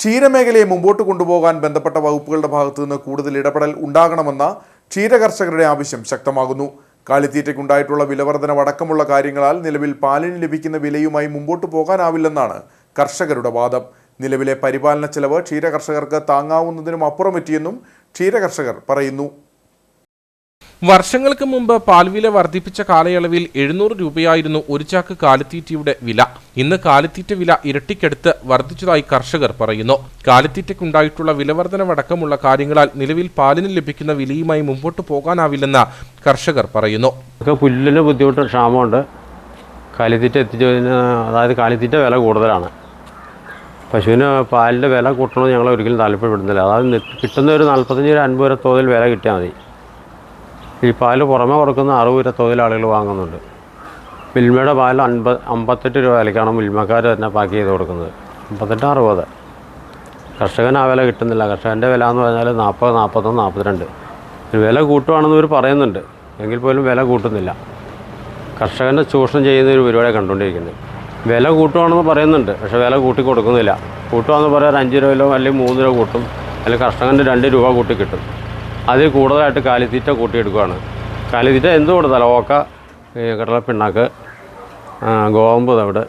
ക്ഷീരമേഖലയെ മുമ്പോട്ട് കൊണ്ടുപോകാൻ ബന്ധപ്പെട്ട വകുപ്പുകളുടെ ഭാഗത്തു നിന്ന് കൂടുതൽ ഇടപെടൽ ഉണ്ടാകണമെന്ന ക്ഷീരകർഷകരുടെ ആവശ്യം ശക്തമാകുന്നു. കാലിത്തീറ്റയ്ക്കുണ്ടായിട്ടുള്ള വിലവർധനവ് അടക്കമുള്ള കാര്യങ്ങളാൽ നിലവിൽ പാലിന് ലഭിക്കുന്ന വിലയുമായി മുമ്പോട്ട് പോകാനാവില്ലെന്നാണ് കർഷകരുടെ വാദം. നിലവിലെ പരിപാലന ചെലവ് ക്ഷീരകർഷകർക്ക് താങ്ങാവുന്നതിനും അപ്പുറമെത്തിയെന്നും ക്ഷീരകർഷകർ പറയുന്നു. വർഷങ്ങൾക്ക് മുമ്പ് പാൽവില വർദ്ധിപ്പിച്ച കാലയളവിൽ എഴുന്നൂറ് രൂപയായിരുന്നു ഒരു ചാക്ക് കാലിത്തീറ്റയുടെ വില. ഇന്ന് കാലിത്തീറ്റ വില ഇരട്ടിക്കടുത്ത് വർദ്ധിച്ചതായി കർഷകർ പറയുന്നു. കാലിത്തീറ്റയ്ക്കുണ്ടായിട്ടുള്ള വിലവർദ്ധനവടക്കമുള്ള കാര്യങ്ങളാൽ നിലവിൽ പാലിന് ലഭിക്കുന്ന വിലയുമായി മുമ്പോട്ട് പോകാനാവില്ലെന്ന് കർഷകർ പറയുന്നു. പുല്ലിന് ബുദ്ധിമുട്ട് ക്ഷാമമുണ്ട്. കാലിത്തീറ്റ എത്തിച്ചതിന് അതായത് കാലിത്തീറ്റ വില കൂടുതലാണ്. പശുവിന് പാലിന്റെ വില കൂട്ടണമെന്ന് ഞങ്ങൾ ഒരിക്കലും താല്പര്യപ്പെടുന്നില്ല. അതായത് കിട്ടുന്ന ഒരു നാൽപ്പത്തഞ്ച് ഒരു അൻപത് തോതിൽ വില കിട്ടിയാൽ മതി. ഈ പാൽ പുറമെ കൊടുക്കുന്ന അറുപത് രൂപ തൊഴിലാളികൾ വാങ്ങുന്നുണ്ട്. മിൽമയുടെ പാൽ അൻപത് അമ്പത്തെട്ട് രൂപ വിലക്കാണ് മിൽമക്കാർ തന്നെ പാക്ക് ചെയ്ത് കൊടുക്കുന്നത്. അമ്പത്തെട്ട് അറുപത്. കർഷകന് ആ വില കിട്ടുന്നില്ല. കർഷകന്റെ വില എന്ന് പറഞ്ഞാൽ നാൽപ്പത് നാൽപ്പത്തൊന്ന് നാൽപ്പത്തിരണ്ട് വില കൂട്ടുവാണെന്ന് ഇവർ പറയുന്നുണ്ട്. എങ്കിൽ പോലും വില കൂട്ടുന്നില്ല. കർഷകനെ ചൂഷണം ചെയ്യുന്ന ഒരു പരിപാടിയാണ് കണ്ടുകൊണ്ടിരിക്കുന്നത്. വില കൂട്ടുവാണെന്ന് പറയുന്നുണ്ട്. പക്ഷേ വില കൂട്ടി കൊടുക്കുന്നില്ല. കൂട്ടുവാന്ന് പറയാൻ അഞ്ച് രൂപയിലോ അല്ലെങ്കിൽ മൂന്ന് രൂപ കൂട്ടും. അല്ലെങ്കിൽ കർഷകന്റെ രണ്ട് രൂപ കൂട്ടി കിട്ടും. അതിൽ കൂടുതലായിട്ട് കാലിത്തീറ്റ കൂട്ടിയെടുക്കുകയാണ് കാലിത്തീറ്റ എന്ത് കൊടുത്താലും ഓക്ക കടലപ്പിണ്ണാക്ക് ഗോതമ്പ് തവിട്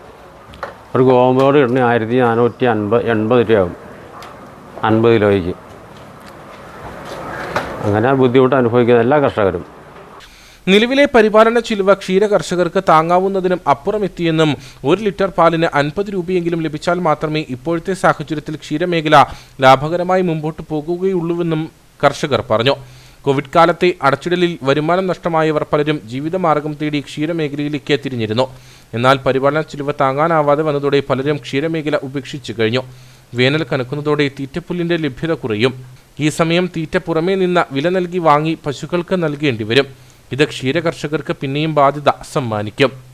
ഒരു ഗോതമ്പോട് ഇടണ ആയിരത്തി നാനൂറ്റി അൻപത് എൺപത് രൂപയാകും അൻപത് കിലോയ്ക്ക്. അങ്ങനെ ബുദ്ധിമുട്ട് അനുഭവിക്കുന്ന എല്ലാ കർഷകരും. നിലവിലെ പരിപാലന ചിലവ് ക്ഷീര കർഷകർക്ക് താങ്ങാവുന്നതിനും അപ്പുറമെത്തിയെന്നും ഒരു ലിറ്റർ പാലിന് അൻപത് രൂപയെങ്കിലും ലഭിച്ചാൽ മാത്രമേ ഇപ്പോഴത്തെ സാഹചര്യത്തിൽ ക്ഷീരമേഖല ലാഭകരമായി മുമ്പോട്ട് പോകുകയുള്ളൂവെന്നും കർഷകർ പറഞ്ഞു. കോവിഡ് കാലത്തെ അടച്ചിടലിൽ വരുമാനം നഷ്ടമായവർ പലരും ജീവിതമാർഗം തേടി ക്ഷീരമേഖലയിലേക്ക് തിരിഞ്ഞിരുന്നു. എന്നാൽ പരിപാലന ചിലവ് താങ്ങാനാവാതെ വന്നതോടെ പലരും ക്ഷീരമേഖല ഉപേക്ഷിച്ചു കഴിഞ്ഞു. വേനൽ കനക്കുന്നതോടെ തീറ്റപ്പുല്ലിന്റെ ലഭ്യത കുറയും. ഈ സമയം തീറ്റ പുറമേ നിന്ന് വില നൽകി വാങ്ങി പശുക്കൾക്ക് നൽകേണ്ടി വരും. ഇത് ക്ഷീരകർഷകർക്ക് പിന്നെയും ബാധ്യത സമ്മാനിക്കും.